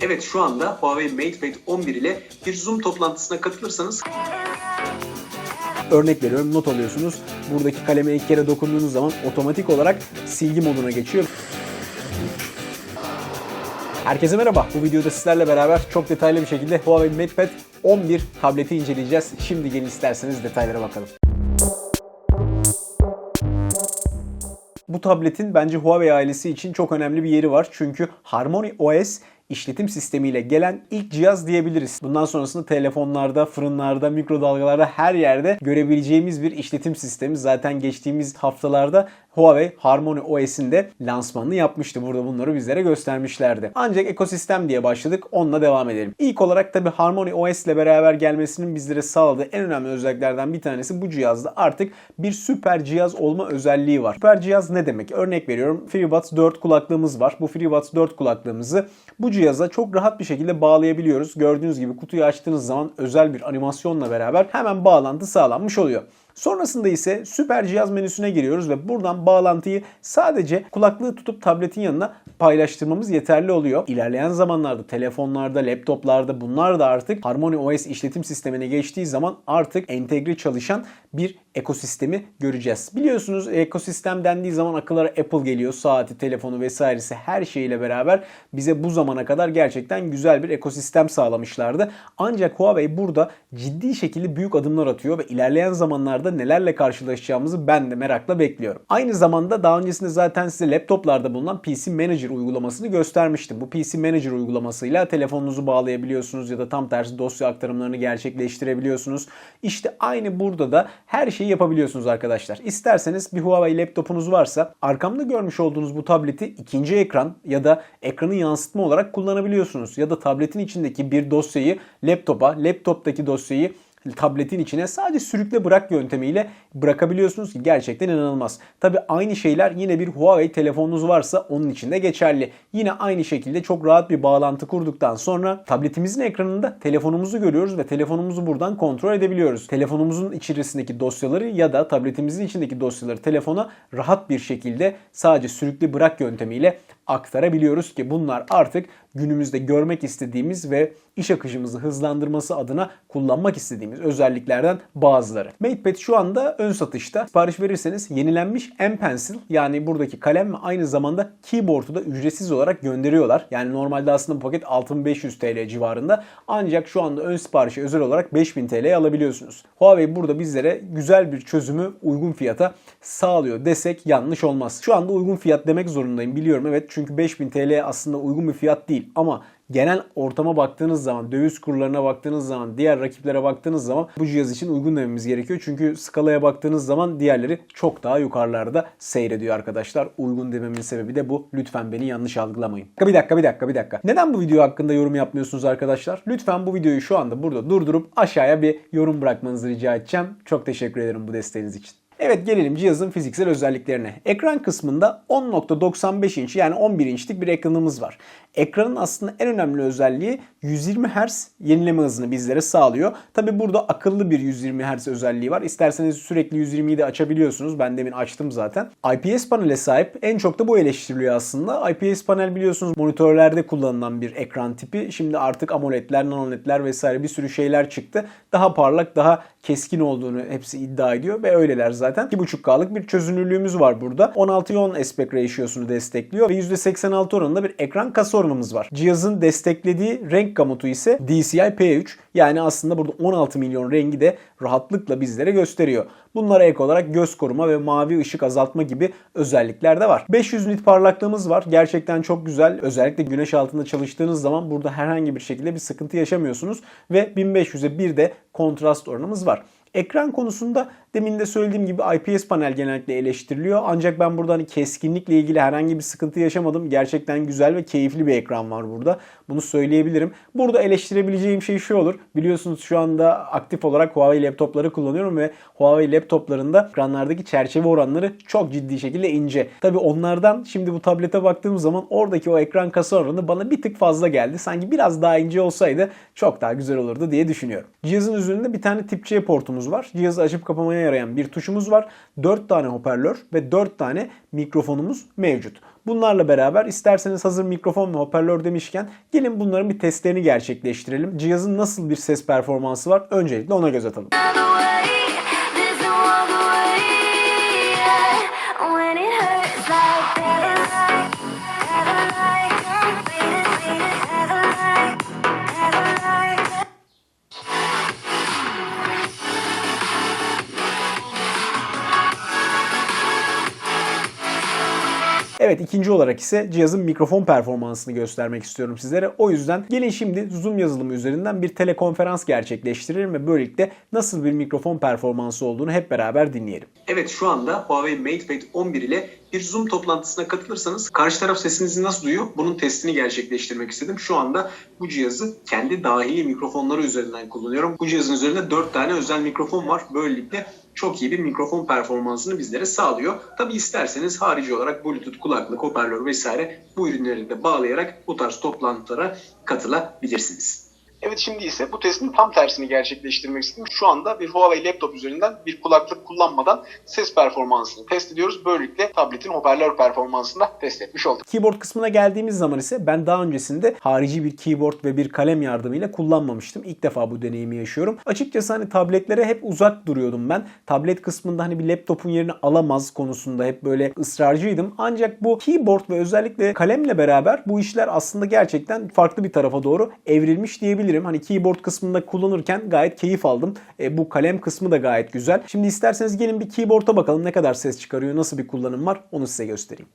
Evet şu anda Huawei MatePad 11 ile bir Zoom toplantısına katılırsanız Örnek veriyorum not alıyorsunuz. Buradaki kaleme ilk kere dokunduğunuz zaman otomatik olarak silgi moduna geçiyor. Herkese merhaba. Bu videoda sizlerle beraber çok detaylı bir şekilde Huawei MatePad 11 tableti inceleyeceğiz. Şimdi gelin isterseniz detaylara bakalım. Bu tabletin bence Huawei ailesi için çok önemli bir yeri var. Çünkü Harmony OS işletim sistemiyle gelen ilk cihaz diyebiliriz. Bundan sonrasında telefonlarda, fırınlarda, mikrodalgalarda her yerde görebileceğimiz bir işletim sistemi. Zaten geçtiğimiz haftalarda Huawei Harmony OS'in de lansmanını yapmıştı. Burada bunları bizlere göstermişlerdi. Ancak ekosistem diye başladık. Onunla devam edelim. İlk olarak tabi Harmony OS ile beraber gelmesinin bizlere sağladığı en önemli özelliklerden bir tanesi bu cihazda artık bir süper cihaz olma özelliği var. Süper cihaz ne demek? Örnek veriyorum FreeBuds 4 kulaklığımız var. Bu FreeBuds 4 kulaklığımızı bu cihaza çok rahat bir şekilde bağlayabiliyoruz. Gördüğünüz gibi kutuyu açtığınız zaman özel bir animasyonla beraber hemen bağlantı sağlanmış oluyor. Sonrasında ise süper cihaz menüsüne giriyoruz ve buradan bağlantıyı sadece kulaklığı tutup tabletin yanına paylaştırmamız yeterli oluyor. İlerleyen zamanlarda telefonlarda, laptoplarda bunlar da artık Harmony OS işletim sistemine geçtiği zaman artık entegre çalışan bir ekosistemi göreceğiz. Biliyorsunuz ekosistem dendiği zaman akıllara Apple geliyor. Saati, telefonu vesairesi her şeyiyle beraber bize bu zamana kadar gerçekten güzel bir ekosistem sağlamışlardı. Ancak Huawei burada ciddi şekilde büyük adımlar atıyor ve ilerleyen zamanlarda nelerle karşılaşacağımızı ben de merakla bekliyorum. Aynı zamanda daha öncesinde zaten size laptoplarda bulunan PC Manager uygulamasını göstermiştim. Bu PC Manager uygulamasıyla telefonunuzu bağlayabiliyorsunuz ya da tam tersi dosya aktarımlarını gerçekleştirebiliyorsunuz. İşte aynı burada da her şeyi yapabiliyorsunuz arkadaşlar. İsterseniz bir Huawei laptopunuz varsa arkamda görmüş olduğunuz bu tableti ikinci ekran ya da ekranı yansıtma olarak kullanabiliyorsunuz. Ya da tabletin içindeki bir dosyayı laptopa, laptoptaki dosyayı tabletin içine sadece sürükle bırak yöntemiyle bırakabiliyorsunuz ki gerçekten inanılmaz. Tabi aynı şeyler yine bir Huawei telefonunuz varsa onun için de geçerli. Yine aynı şekilde çok rahat bir bağlantı kurduktan sonra tabletimizin ekranında telefonumuzu görüyoruz ve telefonumuzu buradan kontrol edebiliyoruz. Telefonumuzun içerisindeki dosyaları ya da tabletimizin içindeki dosyaları telefona rahat bir şekilde sadece sürükle bırak yöntemiyle aktarabiliyoruz ki bunlar artık günümüzde görmek istediğimiz ve iş akışımızı hızlandırması adına kullanmak istediğimiz özelliklerden bazıları. MatePad şu anda ön satışta. Sipariş verirseniz yenilenmiş M Pencil yani buradaki kalem ve aynı zamanda keyboard'u da ücretsiz olarak gönderiyorlar. Yani normalde aslında bu paket 6500 TL civarında. Ancak şu anda ön siparişe özel olarak 5000 TL'ye alabiliyorsunuz. Huawei burada bizlere güzel bir çözümü uygun fiyata sağlıyor desek yanlış olmaz. Şu anda uygun fiyat demek zorundayım biliyorum evet çünkü 5000 TL aslında uygun bir fiyat değil ama genel ortama baktığınız zaman, döviz kurlarına baktığınız zaman, diğer rakiplere baktığınız zaman bu cihaz için uygun dememiz gerekiyor. Çünkü skalaya baktığınız zaman diğerleri çok daha yukarılarda seyrediyor arkadaşlar. Uygun dememin sebebi de bu. Lütfen beni yanlış algılamayın. Bir dakika, bir dakika, bir dakika. Neden bu video hakkında yorum yapmıyorsunuz arkadaşlar? Lütfen bu videoyu şu anda burada durdurup aşağıya bir yorum bırakmanızı rica edeceğim. Çok teşekkür ederim bu desteğiniz için. Evet gelelim cihazın fiziksel özelliklerine. Ekran kısmında 10.95 inç yani 11 inçlik bir ekranımız var. Ekranın aslında en önemli özelliği 120 Hz yenileme hızını bizlere sağlıyor. Tabi burada akıllı bir 120 Hz özelliği var. İsterseniz sürekli 120'yi de açabiliyorsunuz. Ben demin açtım zaten. IPS panele sahip. En çok da bu eleştiriliyor aslında. IPS panel biliyorsunuz monitörlerde kullanılan bir ekran tipi. Şimdi artık AMOLED'ler, nanoLED'ler vesaire bir sürü şeyler çıktı. Daha parlak, daha keskin olduğunu hepsi iddia ediyor ve öyleler zaten. 2.5K'lık bir çözünürlüğümüz var burada. 16 10 aspect ratio'sunu destekliyor ve %86 oranında bir ekran kasa oranımız var. Cihazın desteklediği renk gamutu ise DCI P3 yani aslında burada 16 milyon rengi de rahatlıkla bizlere gösteriyor. Bunlara ek olarak göz koruma ve mavi ışık azaltma gibi özellikler de var. 500 nit parlaklığımız var. Gerçekten çok güzel. Özellikle güneş altında çalıştığınız zaman burada herhangi bir şekilde bir sıkıntı yaşamıyorsunuz ve 1500'e bir de kontrast oranımız var. Ekran konusunda demin de söylediğim gibi IPS panel genellikle eleştiriliyor. Ancak ben burada hani keskinlikle ilgili herhangi bir sıkıntı yaşamadım. Gerçekten güzel ve keyifli bir ekran var burada. Bunu söyleyebilirim. Burada eleştirebileceğim şey şu olur. Biliyorsunuz şu anda aktif olarak Huawei laptopları kullanıyorum ve Huawei laptoplarında ekranlardaki çerçeve oranları çok ciddi şekilde ince. Tabi onlardan şimdi bu tablete baktığım zaman oradaki o ekran kasa oranı bana bir tık fazla geldi. Sanki biraz daha ince olsaydı çok daha güzel olurdu diye düşünüyorum. Cihazın üzerinde bir tane tip C portumuz var. Cihazı açıp kapamaya yarayan bir tuşumuz var. 4 tane hoparlör ve 4 tane mikrofonumuz mevcut. Bunlarla beraber isterseniz hazır mikrofon ve hoparlör demişken gelin bunların bir testlerini gerçekleştirelim. Cihazın nasıl bir ses performansı var öncelikle ona göz atalım. İkinci olarak ise cihazın mikrofon performansını göstermek istiyorum sizlere. O yüzden gelin şimdi Zoom yazılımı üzerinden bir telekonferans gerçekleştirelim ve böylelikle nasıl bir mikrofon performansı olduğunu hep beraber dinleyelim. Evet şu anda Huawei MatePad 11 ile bir Zoom toplantısına katılırsanız karşı taraf sesinizi nasıl duyuyor? Bunun testini gerçekleştirmek istedim. Şu anda bu cihazı kendi dahili mikrofonları üzerinden kullanıyorum. Bu cihazın üzerinde 4 tane özel mikrofon var. Böylelikle çok iyi bir mikrofon performansını bizlere sağlıyor. Tabi isterseniz harici olarak Bluetooth, kulaklık, hoparlör vesaire bu ürünleri de bağlayarak bu tarz toplantılara katılabilirsiniz. Evet şimdi ise bu testin tam tersini gerçekleştirmek istedim. Şu anda bir Huawei laptop üzerinden bir kulaklık kullanmadan ses performansını test ediyoruz. Böylelikle tabletin hoparlör performansını da test etmiş olduk. Keyboard kısmına geldiğimiz zaman ise ben daha öncesinde harici bir keyboard ve bir kalem yardımıyla kullanmamıştım. İlk defa bu deneyimi yaşıyorum. Açıkçası hani tabletlere hep uzak duruyordum ben. Tablet kısmında hani bir laptopun yerini alamaz konusunda hep böyle ısrarcıydım. Ancak bu keyboard ve özellikle kalemle beraber bu işler aslında gerçekten farklı bir tarafa doğru evrilmiş diyebilirim. Hani keyboard kısmında kullanırken gayet keyif aldım. E, bu kalem kısmı da gayet güzel. Şimdi isterseniz gelin bir keyboard'a bakalım ne kadar ses çıkarıyor, nasıl bir kullanım var onu size göstereyim.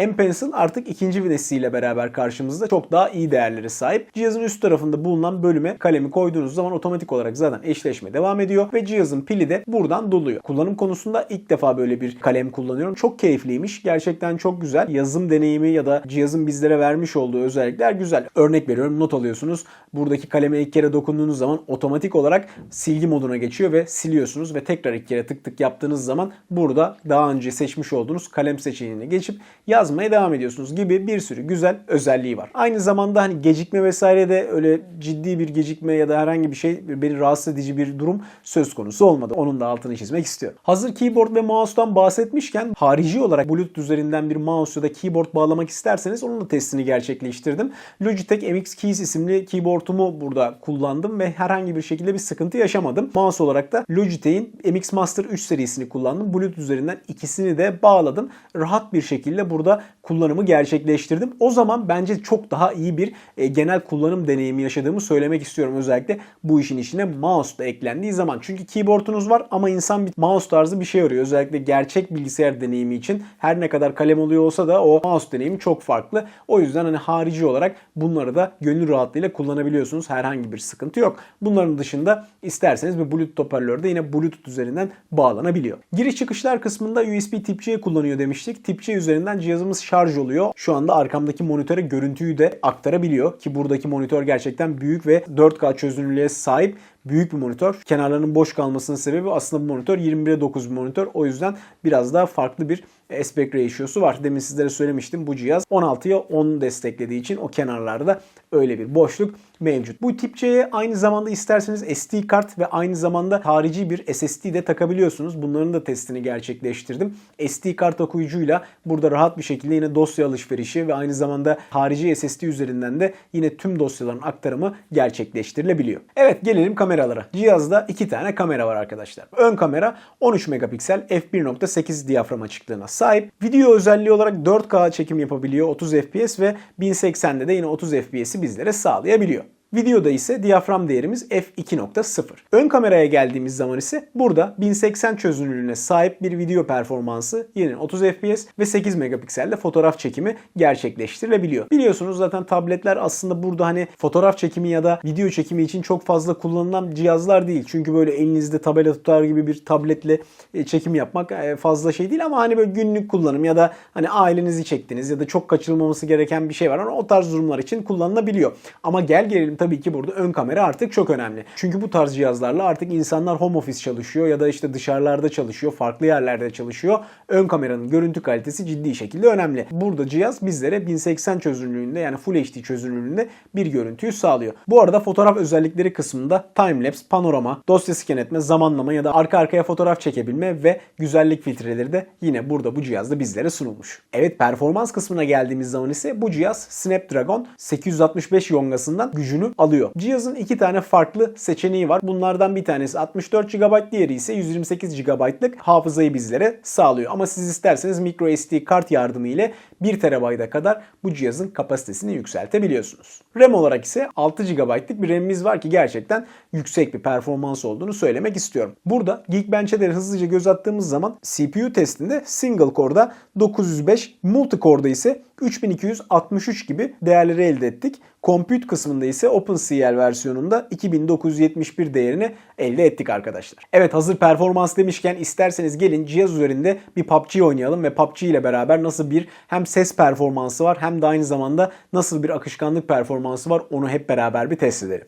M-Pencil artık ikinci vitesiyle beraber karşımızda çok daha iyi değerlere sahip. Cihazın üst tarafında bulunan bölüme kalemi koyduğunuz zaman otomatik olarak zaten eşleşme devam ediyor ve cihazın pili de buradan doluyor. Kullanım konusunda ilk defa böyle bir kalem kullanıyorum. Çok keyifliymiş. Gerçekten çok güzel. Yazım deneyimi ya da cihazın bizlere vermiş olduğu özellikler güzel. Örnek veriyorum not alıyorsunuz. Buradaki kaleme ilk kere dokunduğunuz zaman otomatik olarak silgi moduna geçiyor ve siliyorsunuz ve tekrar ilk kere tık tık yaptığınız zaman burada daha önce seçmiş olduğunuz kalem seçeneğine geçip yazmaya devam ediyorsunuz gibi bir sürü güzel özelliği var. Aynı zamanda hani gecikme vesaire de öyle ciddi bir gecikme ya da herhangi bir şey beni rahatsız edici bir durum söz konusu olmadı. Onun da altını çizmek istiyorum. Hazır keyboard ve mouse'dan bahsetmişken harici olarak Bluetooth üzerinden bir mouse ya da keyboard bağlamak isterseniz onun da testini gerçekleştirdim. Logitech MX Keys isimli keyboardumu burada kullandım ve herhangi bir şekilde bir sıkıntı yaşamadım. Mouse olarak da Logitech'in MX Master 3 serisini kullandım. Bluetooth üzerinden ikisini de bağladım. Rahat bir şekilde burada kullanımı gerçekleştirdim. O zaman bence çok daha iyi bir e, genel kullanım deneyimi yaşadığımı söylemek istiyorum. Özellikle bu işin içine mouse da eklendiği zaman. Çünkü keyboardunuz var ama insan bir mouse tarzı bir şey arıyor. Özellikle gerçek bilgisayar deneyimi için her ne kadar kalem oluyor olsa da o mouse deneyimi çok farklı. O yüzden hani harici olarak bunları da gönül rahatlığıyla kullanabiliyorsunuz. Herhangi bir sıkıntı yok. Bunların dışında isterseniz bir Bluetooth hoparlör de yine Bluetooth üzerinden bağlanabiliyor. Giriş çıkışlar kısmında USB Tip-C kullanıyor demiştik. Tip-C üzerinden cihazımız şarj oluyor. Şu anda arkamdaki monitöre görüntüyü de aktarabiliyor ki buradaki monitör gerçekten büyük ve 4K çözünürlüğe sahip büyük bir monitör. Kenarlarının boş kalmasının sebebi aslında bu monitör 21'e 9 bir monitör. O yüzden biraz daha farklı bir aspect ratio'su var. Demin sizlere söylemiştim bu cihaz 16'ya 10 desteklediği için o kenarlarda öyle bir boşluk mevcut. Bu tip C'ye aynı zamanda isterseniz SD kart ve aynı zamanda harici bir SSD de takabiliyorsunuz. Bunların da testini gerçekleştirdim. SD kart okuyucuyla burada rahat bir şekilde yine dosya alışverişi ve aynı zamanda harici SSD üzerinden de yine tüm dosyaların aktarımı gerçekleştirilebiliyor. Evet gelelim kameralara. Cihazda iki tane kamera var arkadaşlar. Ön kamera 13 megapiksel f1.8 diyafram açıklığına sahip. Video özelliği olarak 4K çekim yapabiliyor 30 fps ve 1080'de de yine 30 fps'i bizlere sağlayabiliyor. Videoda ise diyafram değerimiz f2.0. Ön kameraya geldiğimiz zaman ise burada 1080 çözünürlüğüne sahip bir video performansı yine 30 fps ve 8 megapikselde fotoğraf çekimi gerçekleştirilebiliyor. Biliyorsunuz zaten tabletler aslında burada hani fotoğraf çekimi ya da video çekimi için çok fazla kullanılan cihazlar değil. Çünkü böyle elinizde tabela tutar gibi bir tabletle e, çekim yapmak e, fazla şey değil ama hani böyle günlük kullanım ya da hani ailenizi çektiniz ya da çok kaçırılmaması gereken bir şey var. Ama o tarz durumlar için kullanılabiliyor. Ama gel gelelim tabii ki burada ön kamera artık çok önemli. Çünkü bu tarz cihazlarla artık insanlar home office çalışıyor ya da işte dışarılarda çalışıyor, farklı yerlerde çalışıyor. Ön kameranın görüntü kalitesi ciddi şekilde önemli. Burada cihaz bizlere 1080 çözünürlüğünde yani Full HD çözünürlüğünde bir görüntüyü sağlıyor. Bu arada fotoğraf özellikleri kısmında timelapse, panorama, dosya scan etme, zamanlama ya da arka arkaya fotoğraf çekebilme ve güzellik filtreleri de yine burada bu cihazda bizlere sunulmuş. Evet performans kısmına geldiğimiz zaman ise bu cihaz Snapdragon 865 yongasından gücünü alıyor. Cihazın iki tane farklı seçeneği var. Bunlardan bir tanesi 64 GB, diğeri ise 128 GB'lık hafızayı bizlere sağlıyor. Ama siz isterseniz micro SD kart yardımı ile 1 TB'a kadar bu cihazın kapasitesini yükseltebiliyorsunuz. RAM olarak ise 6 GB'lık bir RAM'imiz var ki gerçekten yüksek bir performans olduğunu söylemek istiyorum. Burada Geekbench'e de hızlıca göz attığımız zaman CPU testinde single core'da 905, multi core'da ise 3263 gibi değerleri elde ettik. Compute kısmında ise OpenCL versiyonunda 2971 değerini elde ettik arkadaşlar. Evet hazır performans demişken isterseniz gelin cihaz üzerinde bir PUBG oynayalım ve PUBG ile beraber nasıl bir hem ses performansı var hem de aynı zamanda nasıl bir akışkanlık performansı var onu hep beraber bir test edelim.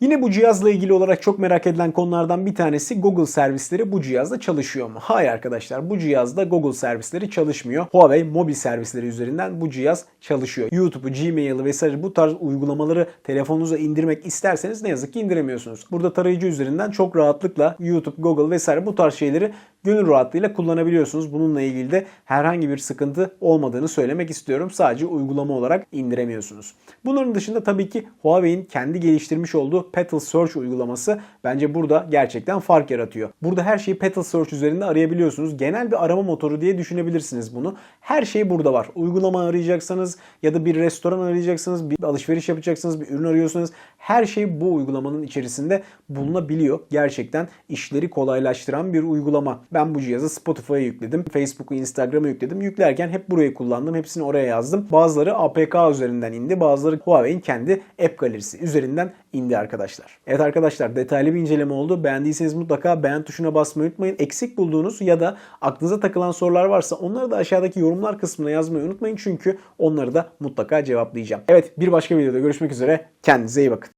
Yine bu cihazla ilgili olarak çok merak edilen konulardan bir tanesi Google servisleri bu cihazda çalışıyor mu? Hayır arkadaşlar bu cihazda Google servisleri çalışmıyor. Huawei mobil servisleri üzerinden bu cihaz çalışıyor. YouTube'u, Gmail'ı vesaire bu tarz uygulamaları telefonunuza indirmek isterseniz ne yazık ki indiremiyorsunuz. Burada tarayıcı üzerinden çok rahatlıkla YouTube, Google vesaire bu tarz şeyleri gönül rahatlığıyla kullanabiliyorsunuz. Bununla ilgili de herhangi bir sıkıntı olmadığını söylemek istiyorum. Sadece uygulama olarak indiremiyorsunuz. Bunların dışında tabii ki Huawei'in kendi geliştirmiş olduğu Petal Search uygulaması bence burada gerçekten fark yaratıyor. Burada her şeyi Petal Search üzerinde arayabiliyorsunuz. Genel bir arama motoru diye düşünebilirsiniz bunu. Her şey burada var. Uygulama arayacaksanız ya da bir restoran arayacaksınız, bir alışveriş yapacaksınız, bir ürün arıyorsanız her şey bu uygulamanın içerisinde bulunabiliyor. Gerçekten işleri kolaylaştıran bir uygulama. Ben bu cihazı Spotify'a yükledim. Facebook'u, Instagram'a yükledim. Yüklerken hep burayı kullandım. Hepsini oraya yazdım. Bazıları APK üzerinden indi. Bazıları Huawei'in kendi app galerisi üzerinden indi arkadaşlar. Evet arkadaşlar detaylı bir inceleme oldu. Beğendiyseniz mutlaka beğen tuşuna basmayı unutmayın. Eksik bulduğunuz ya da aklınıza takılan sorular varsa onları da aşağıdaki yorumlar kısmına yazmayı unutmayın. Çünkü onları da mutlaka cevaplayacağım. Evet bir başka videoda görüşmek üzere. Kendinize iyi bakın.